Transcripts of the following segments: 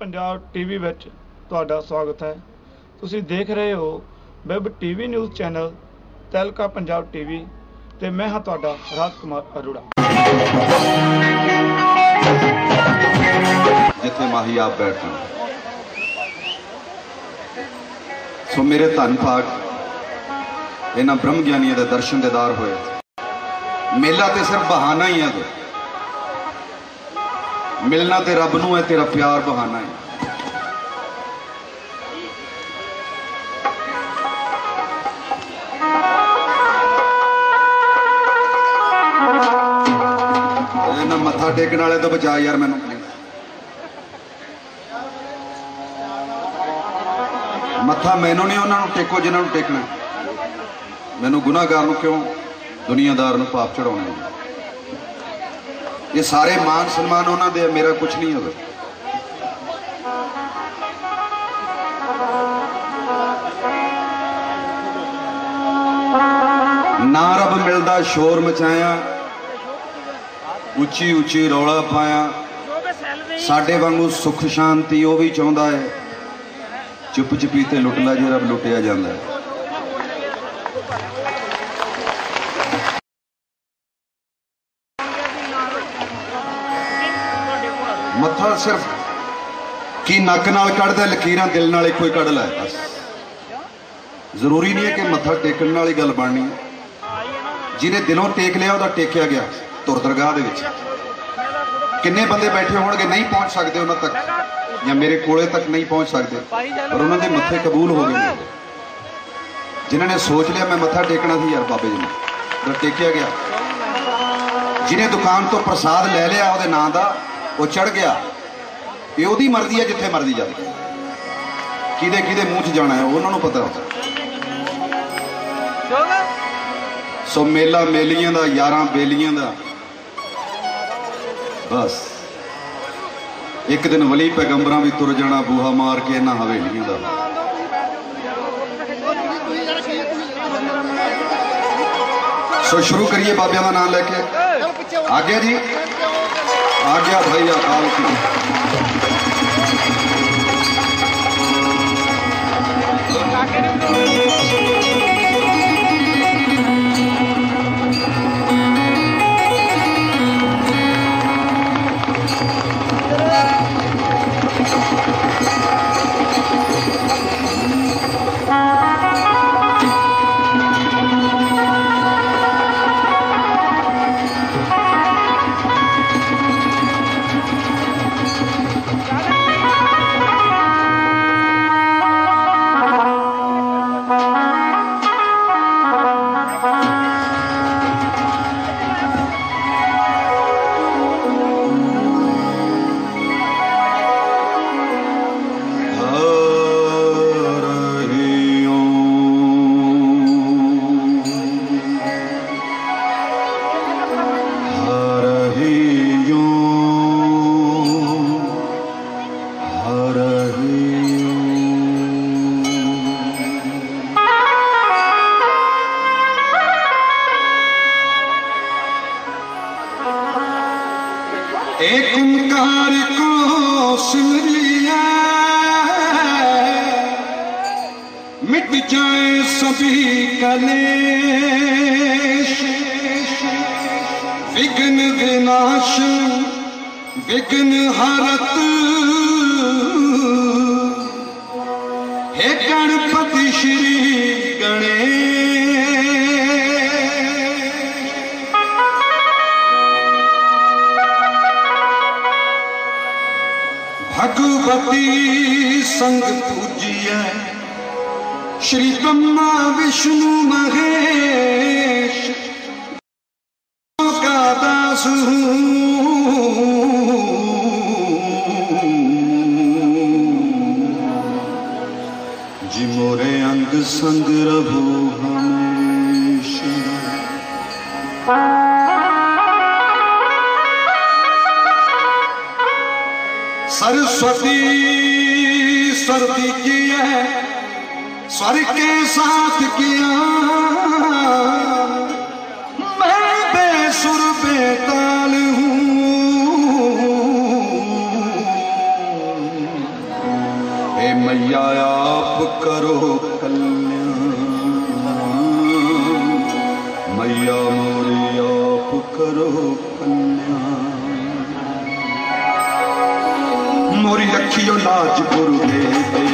Punjab TV ਵਿੱਚ ਤੁਹਾਡਾ ਸਵਾਗਤ ਹੈ। ਤੁਸੀਂ ਦੇਖ ਰਹੇ ਹੋ web TV news channel Tehelka Punjab TV ਤੇ ਮੈਂ ਹਾਂ ਤੁਹਾਡਾ ਰਾਜਕੁਮਾਰ ਅਰੋੜਾ। ਜਿੱਥੇ ਮਾਹੀ ਆਪ ਬੈਠਣ ਸੋ ਮੇਰੇ ਧੰਨ ਭਾਗ ਇਹਨਾਂ ਬ੍ਰਹਮ ਗਿਆਨੀਆਂ ਦੇ ਦਰਸ਼ਨ ਦੇਦਾਰ ਹੋਏ। ਮੇਲਾ ਤੇ ਸਿਰਫ ਬਹਾਨਾ ਹੀ ਹੈ ਮਿਲਣਾ ਤੇ ਰੱਬ ਨੂੰ ਹੈ, ਤੇਰਾ ਪਿਆਰ ਬਹਾਨਾ ਹੈ। ਇਹਨਾਂ ਮੱਥਾ ਟੇਕਣ ਵਾਲੇ ਤੋਂ ਬਚਾ ਯਾਰ ਮੈਨੂੰ। ਮੱਥਾ ਮੈਨੂੰ ਨਹੀਂ ਉਹਨਾਂ ਨੂੰ ਟੇਕੋ ਜਿਨ੍ਹਾਂ ਨੂੰ ਟੇਕਣਾ। ਮੈਨੂੰ ਗੁਨਾਹਗਾਰ ਨੂੰ ਕਿਉਂ? ਦੁਨੀਆਦਾਰ ਨੂੰ ਪਾਪ ਚੜਾਉਣਾ ਹੈ। ਇਹ ਸਾਰੇ ਮਾਨ ਸਨਮਾਨ ਉਹਨਾਂ ਦੇ ਮੇਰਾ ਕੁਝ ਨਹੀਂ ਹੋਵੇ। ਨਾ ਰੱਬ ਮਿਲਦਾ, ਸ਼ੋਰ ਮਚਾਇਆ। ਉੱਚੀ ਉੱਚੀ ਰੌਲਾ ਪਾਇਆ। ਸਾਡੇ ਵਾਂਗੂ ਸੁਖ ਸ਼ਾਂਤੀ ਉਹ ਵੀ ਚਾਹੁੰਦਾ ਹੈ। ਚੁੱਪ ਚੁਪੀ ਤੇ ਲੁੱਟ ਲਾ ਜੇ ਰੱਬ ਲੁੱਟਿਆ ਜਾਂਦਾ ਹੈ। ਮੱਥਾ ਸਿਰਫ ਕੀ ਨੱਕ ਨਾਲ ਕੱਢਦਾ, ਲਕੀਰਾਂ ਦਿਲ ਨਾਲ ਇੱਕੋ ਹੀ ਕੱਢ ਲੈ, ਬਸ। ਜ਼ਰੂਰੀ ਨਹੀਂ ਹੈ ਕਿ ਮੱਥਾ ਟੇਕਣ ਵਾਲੀ ਗੱਲ ਬਣਨੀ ਜਿਹਨੇ ਦਿਲੋਂ ਟੇਕ ਲਿਆ, ਉਹਦਾ ਟੇਕਿਆ ਗਿਆ, ਤੁਰ ਦਰਗਾਹ ਦੇ ਵਿੱਚ। ਕਿੰਨੇ ਬੰਦੇ ਬੈਠੇ ਹੋਣਗੇ, ਨਹੀਂ ਪਹੁੰਚ ਸਕਦੇ ਉਹਨਾਂ ਤੱਕ, ਜਾਂ ਮੇਰੇ ਕੋਲੇ ਤੱਕ ਨਹੀਂ ਪਹੁੰਚ ਸਕਦੇ, ਪਰ ਉਹਨਾਂ ਦੇ ਮੱਥੇ ਕਬੂਲ ਹੋ ਗਏ ਨੇ। ਜਿਨ੍ਹਾਂ ਨੇ ਸੋਚ ਲਿਆ, ਮੈਂ ਮੱਥਾ ਟੇਕਣਾ ਸੀ, ਯਾਰ ਬਾਬੇ ਜੀ ਨੂੰ ਤਾਂ ਟੇਕਿਆ ਗਿਆ। ਜਿਹਨੇ ਦੁਕਾਨ ਤੋਂ ਪ੍ਰਸਾਦ ਲੈ ਲਿਆ, ਉਹਦੇ ਨਾਂ ਦਾ, ਉਹ ਚੜ ਗਿਆ। ਇਹ ਉਹਦੀ ਮਰਜ਼ੀ ਹੈ ਜਿੱਥੇ ਮਰਜ਼ੀ ਜਾਵੇ। ਕਿਹਦੇ ਕਿਹਦੇ ਮੂੰਹ 'ਚ ਜਾਣਾ ਹੈ, ਉਹਨਾਂ ਨੂੰ ਪਤਾ ਸੋ ਮੇਲਾ ਮੇਲੀਆਂ ਦਾ, ਯਾਰਾਂ ਬੇਲੀਆਂ ਦਾ। ਬਸ। ਇੱਕ ਦਿਨ ਵਲੀ ਪੈਗੰਬਰਾਂ ਵੀ ਤੁਰ ਜਾਣਾ, ਬੂਹਾ ਮਾਰ ਕੇ ਇਹਨਾਂ ਹਵੇਲੀਆਂ ਦਾ। ਸੋ ਸ਼ੁਰੂ ਕਰੀਏ ਬਾਬਿਆਂ ਦਾ ਨਾਮ ਲੈ ਕੇ। ਆ ਗਿਆ ਜੀ। ਆ ਗਿਆ ਭਾਈ ਅਕਾਲ ਕੀ pocket. एक ओंकार को सिमरिया मिट जाए सभी कलेश विघ्न विनाश विघ्न हरत भगवती संग पूजिए श्री ब्रह्मा विष्णु महेश। का दास जी मोरे अंग संग रहो हमेशा। सरस्वती सरती की है स्वर के साथ किया। मैं बेसुर, बेताल हूँ। हे मैया, आप करो कल्याण। मैया मोरी, आप करो कल्याण। দিও নাচ করবে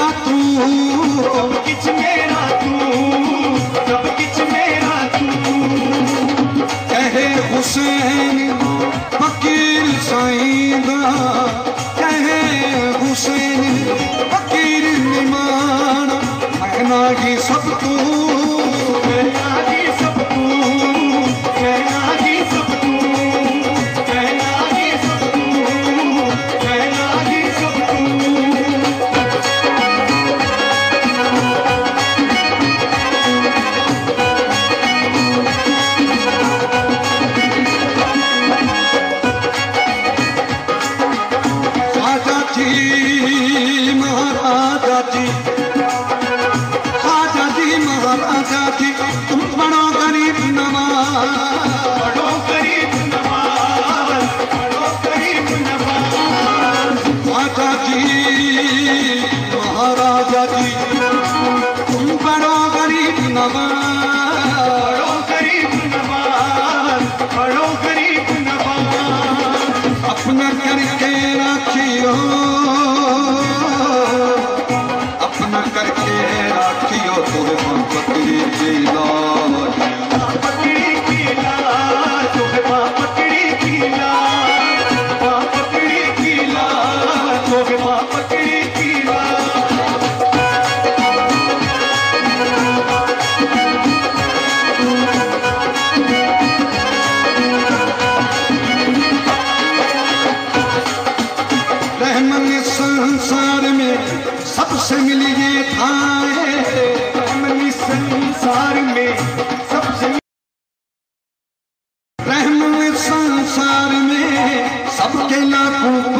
gato. Lord, Aku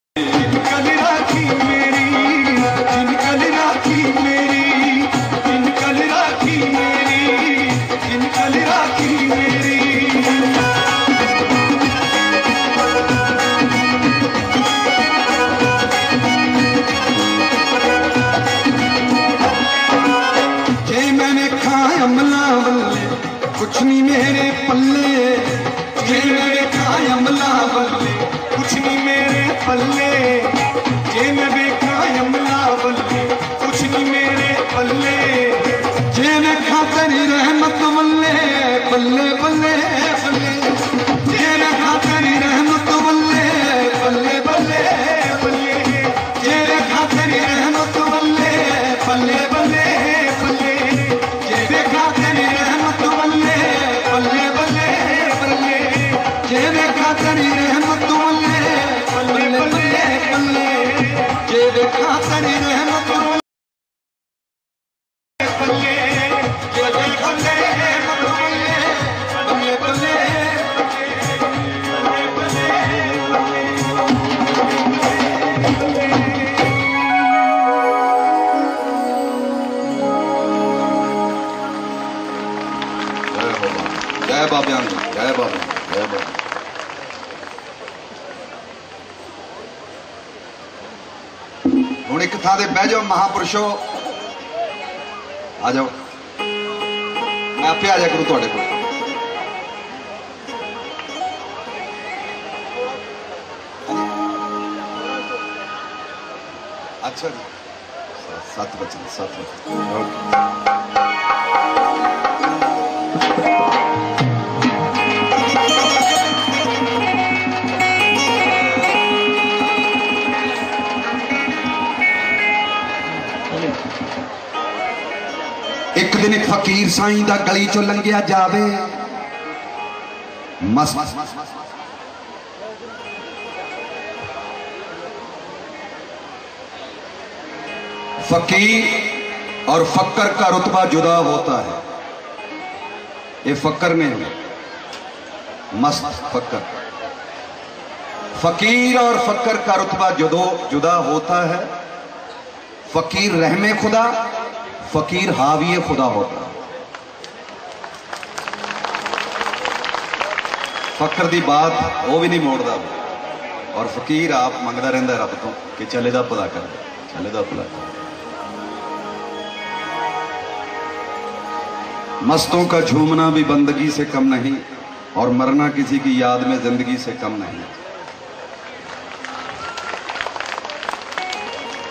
जे न ख़ाती रहनत मले फले फले दिखा दे, बह जाओ महापुरुषो। आ जाओ। मैं आप आ जा करूँ थोड़े को अच्छा जी। सत वचन सत वचन दिन एक फकीर साई का गली चो लंघिया जाए मस फकीर और फकर का रुतबा जुदा होता है। ये फकर में मस्त फकर फकीर और फकर का रुतबा जुदो जुदा होता है, फकीर रहमे खुदा। फकीर हावी खुदा होता। फकर की बात वह भी नहीं मोड़ता और फकीर आप मंगता रहता रब तो कि चले का भला कर, चले का भला कर। मस्तों का झूमना भी बंदगी से कम नहीं, और मरना किसी की याद में ज़िंदगी से कम नहीं।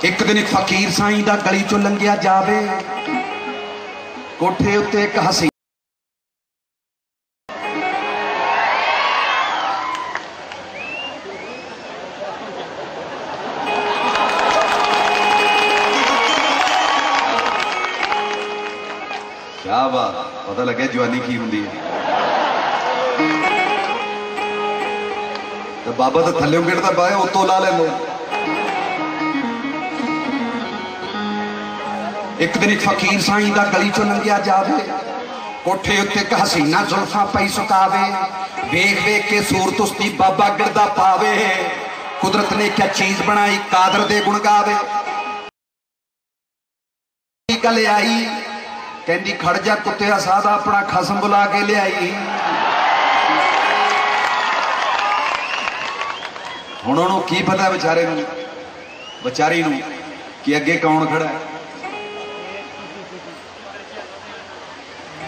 ਇੱਕ ਦਿਨ ਇੱਕ ਫਕੀਰ ਸਾਈਂ ਦਾ ਗਲੀ ਚੋਂ ਲੰਘਿਆ ਜਾਵੇ ਕੋਠੇ ਉੱਤੇ ਇੱਕ ਹਸੀ ਕਿਆ ਬਾਤ ਪਤਾ ਲੱਗਿਆ ਜਵਾਨੀ ਕੀ ਹੁੰਦੀ ਹੈ ਤੇ ਬਾਬਾ ਤਾਂ ਥੱਲੇ ਗਿਰਦਾ ਪਾਇਆ ਉੱਤੋਂ ਲਾ ਲੈਂਦੇ ਇੱਕ ਦਿਨ ਇੱਕ ਫਕੀਰ ਸਾਈਂ ਦਾ ਗਲੀ ਚੋਂ ਲੰਘਿਆ ਜਾਵੇ ਕੋਠੇ ਉੱਤੇ ਇੱਕ ਹਸੀਨਾ ਜ਼ੁਲਫਾਂ ਪਈ ਸੁਕਾਵੇ ਵੇਖ ਵੇਖ ਕੇ ਸੂਰਤ ਉਸਦੀ ਬਾਬਾ ਗਿਰਦਾ ਪਾਵੇ ਕੁਦਰਤ ਨੇ ਕਿਆ ਚੀਜ਼ ਬਣਾਈ ਕਾਦਰ ਦੇ ਗੁਣ ਗਾਵੇ ਗੱਲ ਆਈ ਕਹਿੰਦੀ ਖੜ ਜਾ ਕੁੱਤਿਆ ਸਾਦਾ ਆਪਣਾ ਖਸਮ ਬੁਲਾ ਕੇ ਲਿਆਈ ਹੁਣ ਉਹਨੂੰ ਕੀ ਪਤਾ ਵਿਚਾਰੇ ਨੂੰ ਵਿਚਾਰੀ ਨੂੰ ਕਿ ਅੱਗੇ ਕੌਣ ਖੜਾ ਹੈ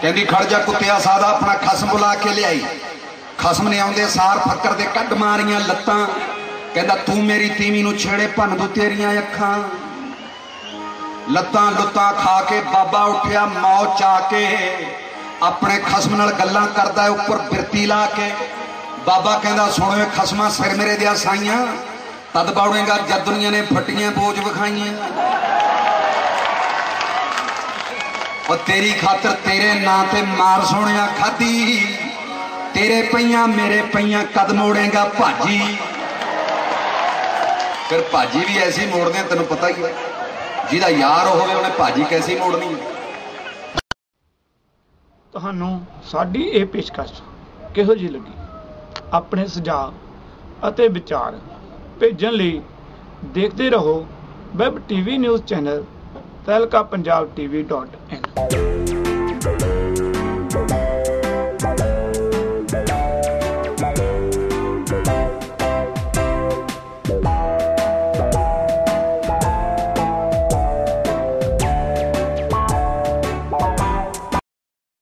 ਕਹਿੰਦੀ, ਖੜ ਜਾ ਕੁੱਤਿਆ ਸਾਦਾ, ਆਪਣਾ ਖਸਮ ਬੁਲਾ ਕੇ ਲਿਆਈ। ਖਸਮ ਨੇ ਆਉਂਦੇ ਸਾਰ ਫੱਕਰ ਦੇ ਕੱਢ ਮਾਰੀਆਂ ਲੱਤਾਂ। ਕਹਿੰਦਾ, ਤੂੰ ਮੇਰੀ ਤੀਵੀਂ ਨੂੰ ਛੇੜੇ ਭੰਨ ਦੂ ਤੇਰੀਆਂ ਅੱਖਾਂ। ਲੱਤਾਂ ਲੁੱਤਾਂ ਖਾ ਕੇ ਬਾਬਾ ਉੱਠਿਆ, ਮੌਤ ਚਾ ਕੇ। ਆਪਣੇ ਖਸਮ ਨਾਲ ਗੱਲਾਂ ਕਰਦਾ ਉੱਪਰ ਬਿਰਤੀ ਲਾ ਕੇ। ਬਾਬਾ ਕਹਿੰਦਾ, ਸੁਣੋ ਖਸਮਾਂ ਸਿਰ ਮੇਰੇ ਦਿਆ ਸਾਈਆਂ। ਤਦ ਬਾਉਣੇਗਾ ਜਦ ਦੁਨੀਆ ਨੇ ਫੱਟੀਆਂ, ਬੋਝ ਵਿਖਾਈਆਂ। ਉਹ ਤੇਰੀ ਖਾਤਰ ਤੇਰੇ ਨਾਂ ਤੇ ਮਾਰ ਸੋਹਣਿਆ ਖਾਦੀ ਤੇਰੇ ਪਈਆਂ ਮੇਰੇ ਪਈਆਂ ਕਦ ਮੋੜੇਗਾ ਭਾਜੀ। ਫਿਰ ਭਾਜੀ ਵੀ ਐਸੀ ਮੋੜਦੇ ਤੈਨੂੰ ਪਤਾ ਹੀ ਹੈ ਜਿਹਦਾ ਯਾਰ ਹੋਵੇ ਉਹਨੇ ਭਾਜੀ ਕੈਸੀ ਮੋੜਨੀ ਤੁਹਾਨੂੰ ਸਾਡੀ ਇਹ ਪੇਸ਼ਕਸ਼ ਕਿਹੋ ਜਿਹੀ ਲੱਗੀ? ਆਪਣੇ ਸੁਝਾਅ ਅਤੇ ਵਿਚਾਰ ਭੇਜਣ ਲਈ ਦੇਖਦੇ ਰਹੋ web TV news channel Tehelka Punjab TV dot in